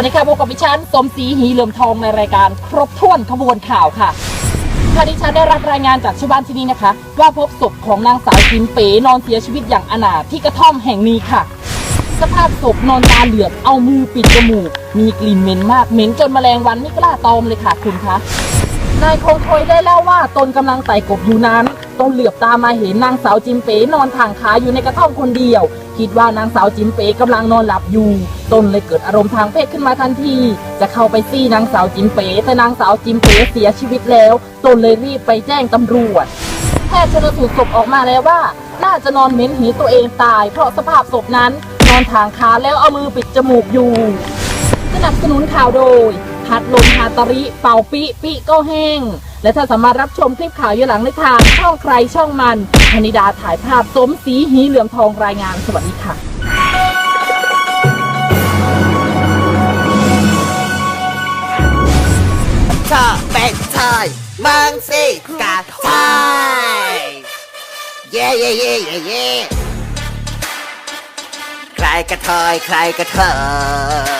วัสดีค่ะพบกับดิฉันสมศรีหีเหลือมทองในรายการครบถ้วนขบวนข่าวค่ะค่ะดิฉันได้รับรายงานจากชาวบ้านที่นี่นะคะ ว่าพบศพของนางสาวจิมเป๋นอนเสียชีวิตอย่างอนาถที่กระท่อมแห่งนี้ค่ะ สภาพศพนอนตาเหลือกเอามือปิดจมูก มีกลิ่นเหม็นมากเหม็นจนแมลงวันไม่กล้าตอมเลยค่ะคุณคะนายคงคอยได้เล่าว่าตนกำลังไต่กบอยู่นั้น ตนเหลือบตามาเห็นนางสาวจิมเป๋นอนทางขาอยู่ในกระท่อมคนเดียว คิดว่านางสาวจิมเป๋กำลังนอนหลับอยู่ตนเลยเกิดอารมณ์ทางเพศขึ้นมาทันที จะเข้าไปซี่นางสาวจิมเป๋แต่นางสาวจิมเป๋เสียชีวิตแล้วตนเลยรีบไปแจ้งตำรวจแพทย์ชนสูตรศพออกมาแล้วว่า น่าจะนอนเหม็นหีตัวเองตาย เพราะสภาพศพนั้นนอนทางขาแล้วเอามือปิดจมูกอยู่ สนับสนุนข่าวโดย พัดลมฮาตาริ เป่าปิปิก็แห้ง และถ้าสามารถรับชมคลิปข่าวย้อนหลังในทางช่องใครช่องมันธนิดาถ่ายภาพสมสีหีเหลืองทองรายงานสวัสดีค่ะชอบเป็นชายมังสิกาไทยเย่เย่เย่เย่เย่ใครกระเทยใครกระเทยมังสิกาไทย